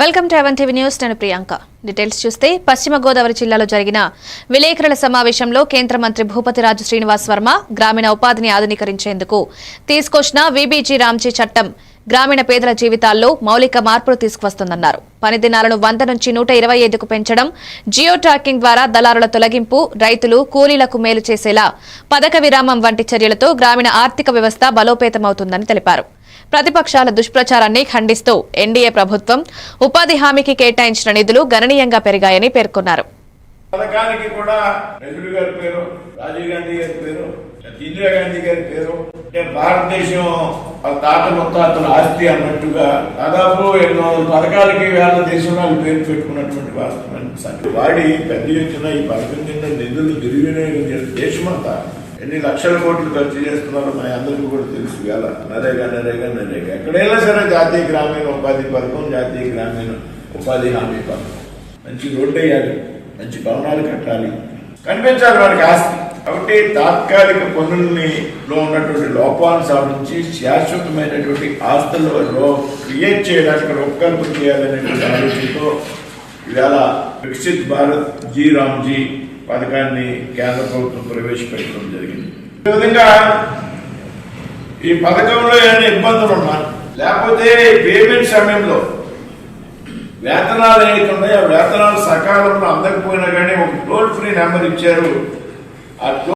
Welcome to ఎవన్ TV news. నేను Priyanka. Details చూస్తే పశ్చిమ గోదావరి జిల్లాలో జరిగిన విలేకరుల సమావేశంలో కేంద్ర మంత్రి భూపతిరాజు శ్రీనివాస్ వర్మ గ్రామీణ ఉపాధిని ఆధునీకరించేందుకు తీసుకొచ్చిన వీబీజీ రామ్జీ చట్టం గ్రామీణ పేదల జీవితాల్లో మౌలిక మార్పులు తీసుకువస్తుందన్నారు. పనిదినాలను వంద నుంచి నూట ఇరవై ఐదుకు పెంచడం జియో ట్రాకింగ్ ద్వారా దళారుల తొలగింపు రైతులు కూలీలకు మేలు చేసేలా పథక విరామం వంటి చర్యలతో గ్రామీణ ఆర్థిక వ్యవస్థ బలోపేతమవుతుందని తెలిపారు. ప్రతిపక్షాల దుష్ప్రచారాన్ని ఖండిస్తూ ఎన్డీఏ ప్రభుత్వం ఉపాధి హామీకి కేటాయించిన నిధులు గణనీయంగా పెరిగాయని పేర్కొన్నారు. పథకానికి కూడా నెహ్రూ గారి పేరు రాజీవ్ గాంధీ గారి పేరు ఇందిరాగాంధీ గారి పేరు అంటే భారతదేశం ఆ తాత అతను ఆస్తి అన్నట్టుగా దాదాపు ఎన్నో పథకాలకి వేల దేశంలో వాళ్ళు పేరు పెట్టుకున్నటువంటి వాస్తవం వాడి పెద్ద ఎత్తున ఈ పథకం కింద నిధులు దుర్వినియోగం చేసిన దేశమంతా ఎన్ని లక్షల కోట్లు ఖర్చు చేస్తున్నారో మన అందరికీ కూడా తెలుసు. వేళ నరేగా నరేగా నరేగా. ఎక్కడైనా సరే జాతీయ గ్రామీణ ఉపాధి పథకం జాతీయ గ్రామీణ ఉపాధి హామీ పథకం. మంచి రోడ్డు వేయాలి మంచి భవనాలు కట్టాలి కనిపించాలి వాడికి ఆస్తి. కాబట్టి తాత్కాలిక పనుల్ని లో ఉన్నటువంటి లోపాలను సాధించి శాశ్వతమైనటువంటి ఆస్తులలో క్రియేట్ చేయడానికి రూపకల్పన చేయాలనేటువంటి ఆలోచనతో ఇవాళ వికసిత్ భారత్ జీ రామ్జీ పథకాన్ని కేంద్ర ప్రభుత్వం ప్రవేశపెట్టడం జరిగింది. ఈ విధంగా ఈ పథకంలో ఏమైనా ఇబ్బందులు ఉన్నా లేకపోతే పేమెంట్ సమయంలో వేతనాలు ఏవైతే ఉన్నాయో ఆ వేతనాలు సకాలంలో అందకపోయినా కానీ ఒక టోల్ ఫ్రీ నెంబర్ ఇచ్చారు. ఆ